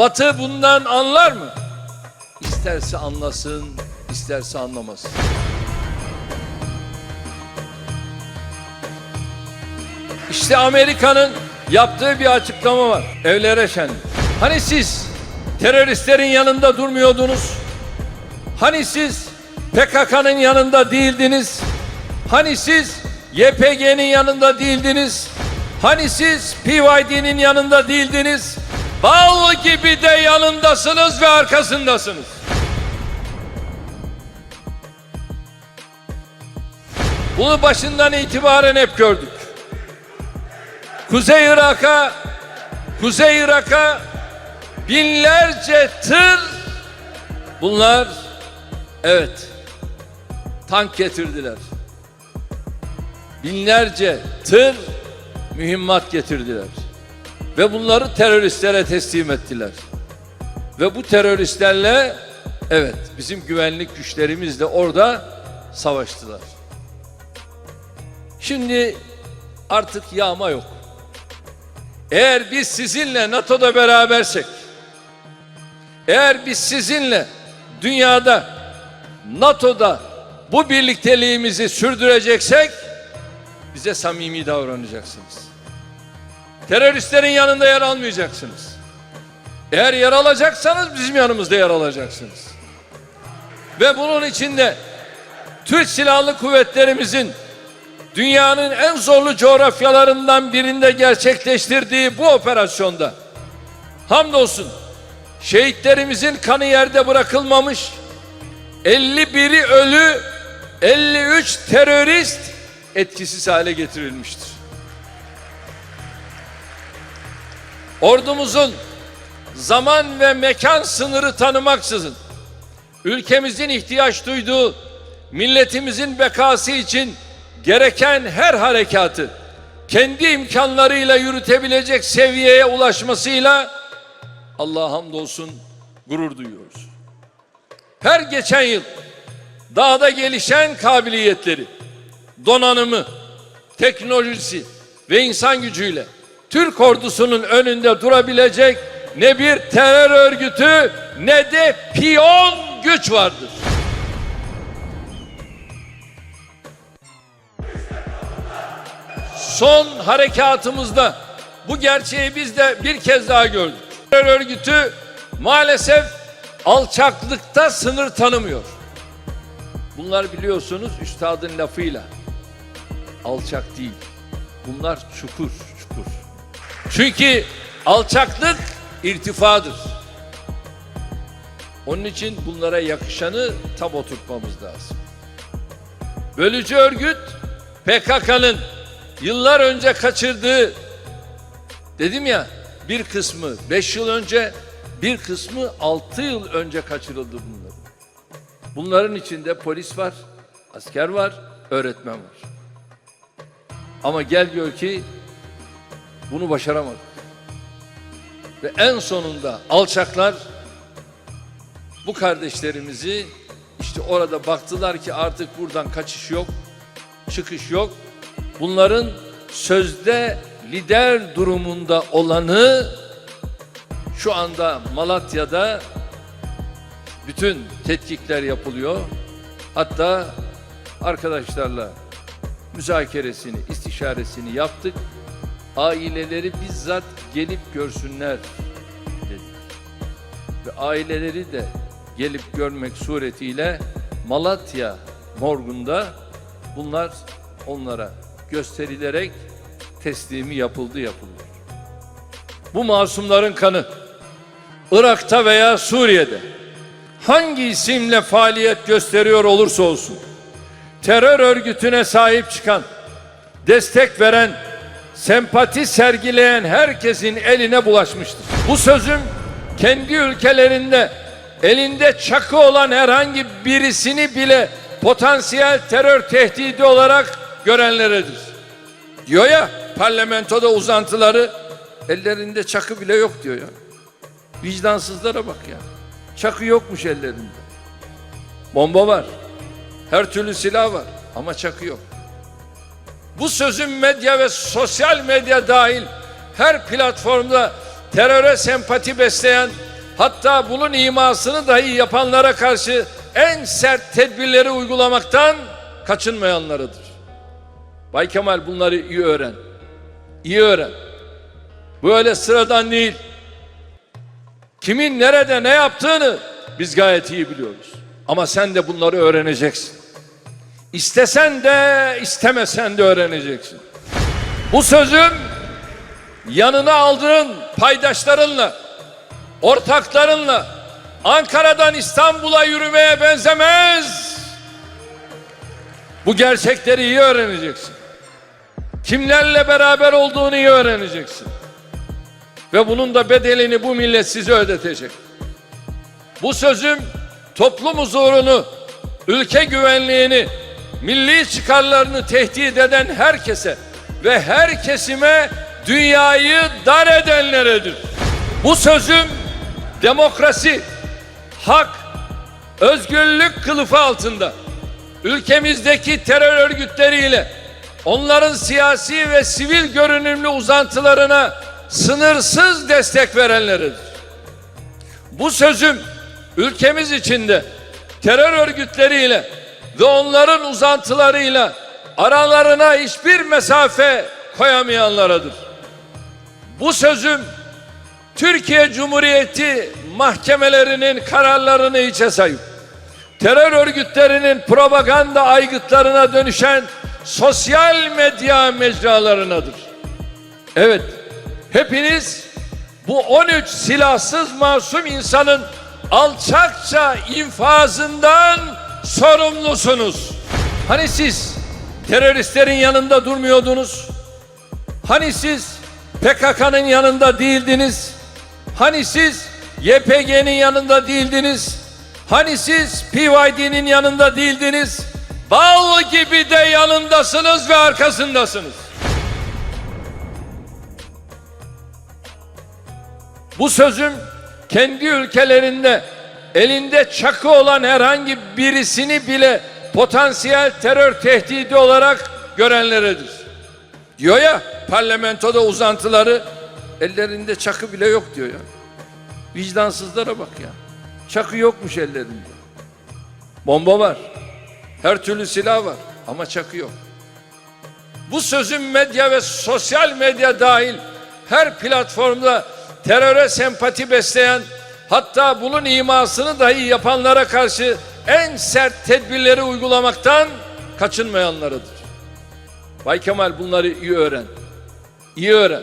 Batı bundan anlar mı? İsterse anlasın, isterse anlamasın. İşte Amerika'nın yaptığı bir açıklama var. Evlere şenlik. Hani siz teröristlerin yanında durmuyordunuz? Hani siz PKK'nın yanında değildiniz? Hani siz YPG'nin yanında değildiniz? Hani siz PYD'nin yanında değildiniz? Bal gibi de yanındasınız ve arkasındasınız. Bunu başından itibaren hep gördük. Kuzey Irak'a Kuzey Irak'a binlerce tır bunlar evet tank getirdiler. Binlerce tır mühimmat getirdiler. Ve bunları teröristlere teslim ettiler. Ve bu teröristlerle evet bizim güvenlik güçlerimiz de orada savaştılar. Şimdi artık yağma yok. Eğer biz sizinle NATO'da berabersek, eğer biz sizinle dünyada NATO'da bu birlikteliğimizi sürdüreceksek bize samimi davranacaksınız. Teröristlerin yanında yer almayacaksınız. Eğer yer alacaksanız bizim yanımızda yer alacaksınız. Ve bunun içinde Türk Silahlı Kuvvetlerimizin dünyanın en zorlu coğrafyalarından birinde gerçekleştirdiği bu operasyonda hamdolsun şehitlerimizin kanı yerde bırakılmamış 51'i ölü 53 terörist etkisiz hale getirilmiştir. Ordumuzun zaman ve mekan sınırı tanımaksızın ülkemizin ihtiyaç duyduğu milletimizin bekası için gereken her harekatı kendi imkanlarıyla yürütebilecek seviyeye ulaşmasıyla Allah'a hamdolsun gurur duyuyoruz. Her geçen yıl dağda gelişen kabiliyetleri, donanımı, teknolojisi ve insan gücüyle Türk ordusunun önünde durabilecek ne bir terör örgütü ne de piyon güç vardır. Son harekatımızda bu gerçeği biz de bir kez daha gördük. Terör örgütü maalesef alçaklıkta sınır tanımıyor. Bunlar biliyorsunuz üstadın lafıyla alçak değil. Bunlar çukur. Çünkü alçaklık irtifadır. Onun için bunlara yakışanı tam oturtmamız lazım. Bölücü örgüt PKK'nın yıllar önce kaçırdığı dedim ya bir kısmı 5 yıl önce bir kısmı 6 yıl önce kaçırıldı bunların. Bunların içinde polis var, asker var, öğretmen var. Ama gel gör ki bunu başaramadık. Ve en sonunda alçaklar bu kardeşlerimizi işte orada baktılar ki artık buradan kaçış yok, çıkış yok. Bunların sözde lider durumunda olanı şu anda Malatya'da bütün tetkikler yapılıyor. Hatta arkadaşlarla müzakeresini, istişaresini yaptık. Aileleri bizzat gelip görsünler dedik. Ve aileleri de gelip görmek suretiyle Malatya morgunda bunlar onlara gösterilerek teslimi yapıldı yapılıyor. Bu masumların kanı Irak'ta veya Suriye'de hangi isimle faaliyet gösteriyor olursa olsun terör örgütüne sahip çıkan, destek veren, sempati sergileyen herkesin eline bulaşmıştır. Bu sözüm kendi ülkelerinde elinde çakı olan herhangi birisini bile potansiyel terör tehdidi olarak görenleredir. Diyor ya parlamentoda uzantıları ellerinde çakı bile yok diyor ya. Vicdansızlara bak ya. Çakı yokmuş ellerinde. Bomba var. Her türlü silah var ama çakı yok. Bu sözün medya ve sosyal medya dahil her platformda teröre sempati besleyen hatta bunun imasını dahi yapanlara karşı en sert tedbirleri uygulamaktan kaçınmayanlarıdır. Bay Kemal bunları iyi öğren. İyi öğren. Bu öyle sıradan değil. Kimin nerede ne yaptığını biz gayet iyi biliyoruz. Ama sen de bunları öğreneceksin. İstesen de istemesen de öğreneceksin. Bu sözüm yanına aldığın paydaşlarınla, ortaklarınla Ankara'dan İstanbul'a yürümeye benzemez. Bu gerçekleri iyi öğreneceksin. Kimlerle beraber olduğunu iyi öğreneceksin. Ve bunun da bedelini bu millet size ödetecek. Bu sözüm toplum huzurunu, ülke güvenliğini, milli çıkarlarını tehdit eden herkese ve her kesime dünyayı dar edenleredir. Bu sözüm demokrasi, hak, özgürlük kılıfı altında ülkemizdeki terör örgütleriyle onların siyasi ve sivil görünümlü uzantılarına sınırsız destek verenleridir. Bu sözüm ülkemiz içinde terör örgütleriyle ve onların uzantılarıyla aralarına hiçbir mesafe koyamayanlaradır. Bu sözüm Türkiye Cumhuriyeti mahkemelerinin kararlarını içe sayıp terör örgütlerinin propaganda aygıtlarına dönüşen sosyal medya mecralarınadır. Evet, hepiniz bu 13 silahsız masum insanın alçakça infazından sorumlusunuz. Hani siz teröristlerin yanında durmuyordunuz? Hani siz PKK'nın yanında değildiniz? Hani siz YPG'nin yanında değildiniz? Hani siz PYD'nin yanında değildiniz? Bal gibi de yanındasınız ve arkasındasınız. Bu sözüm kendi ülkelerinde elinde çakı olan herhangi birisini bile potansiyel terör tehdidi olarak görenleredir. Diyor ya parlamentoda uzantıları ellerinde çakı bile yok diyor ya. Vicdansızlara bak ya. Çakı yokmuş ellerinde. Bomba var. Her türlü silah var ama çakı yok. Bu sözün medya ve sosyal medya dahil her platformda teröre sempati besleyen hatta bunun imasını dahi yapanlara karşı en sert tedbirleri uygulamaktan kaçınmayanlarıdır. Bay Kemal bunları iyi öğren. İyi öğren.